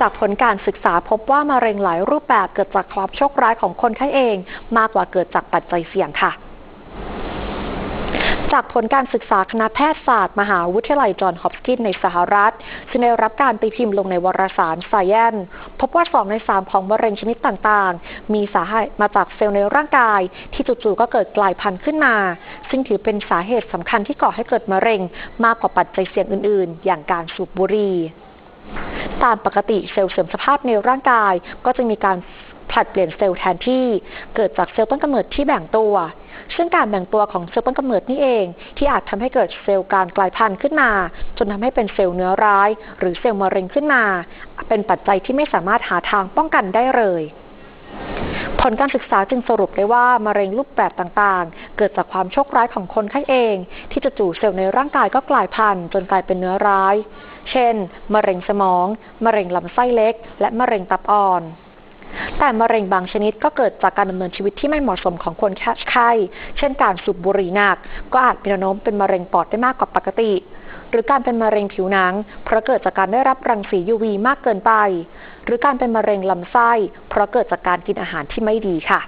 จากผลการศึกษาพบว่ามะเร็งหลายรูปแบบเกิดจากความโชคร้ายของคนไข้เอง มากกว่าเกิดจากปัจจัยเสี่ยงค่ะจากผลการศึกษาคณะแพทยศาสตร์ มหาวิทยาลัยจอห์นฮอปกินส์ในสหรัฐ ซึ่งได้รับการตีพิมพ์ลงในวารสาร Science พบว่า 2 ใน 3 ของมะเร็งชนิดต่างๆ มีสาเหตุมาจากเซลล์ในร่างกาย ที่จู่ๆก็เกิดกลายพันธุ์ขึ้นมา ซึ่งถือเป็นสาเหตุสำคัญที่ก่อให้เกิดมะเร็ง มากกว่าปัจจัยเสี่ยงอื่นๆ อย่างการสูบบุหรี่ ตามปกติเซลล์เสื่อมสภาพในร่างกาย ก็จะมีการผลัดเปลี่ยนเซลล์แทนที่เกิดจากเซลล์ต้นกำเนิดที่แบ่งตัว ซึ่งการแบ่งตัวของเซลล์ต้นกำเนิดนี่เอง ที่อาจทำให้เกิดเซลล์การกลายพันธุ์ขึ้นมา จนทำให้เป็นเซลล์เนื้อร้าย หรือเซลล์มะเร็งขึ้นมา เป็นปัจจัยที่ไม่สามารถหาทางป้องกันได้เลยผลการศึกษาจึงสรุปได้ว่ามะเร็งรูปแบบต่าง เกิดจากความโชคร้ายของคนไข้เอง ที่จะจู่เซลล์ในร่างกายก็กลายพันธุ์จนกลายเป็นเนื้อร้าย เช่น มะเร็งสมอง มะเร็งลำไส้เล็ก และมะเร็งตับอ่อนแต่มะเร็งบางชนิดก็เกิดจากการดำเนินชีวิตที่ไม่เหมาะสมของคนไข้ เช่นการสูบบุหรี่หนัก ก็อาจมีแนวโน้มเป็นมะเร็งปอดได้มากกว่าปกติ หรือการเป็นมะเร็งผิวหนัง เพราะเกิดจากการได้รับรังสี UV มากเกินไป หรือการเป็นมะเร็งลำไส้ เพราะเกิดจากการกินอาหารที่ไม่ดีค่ะ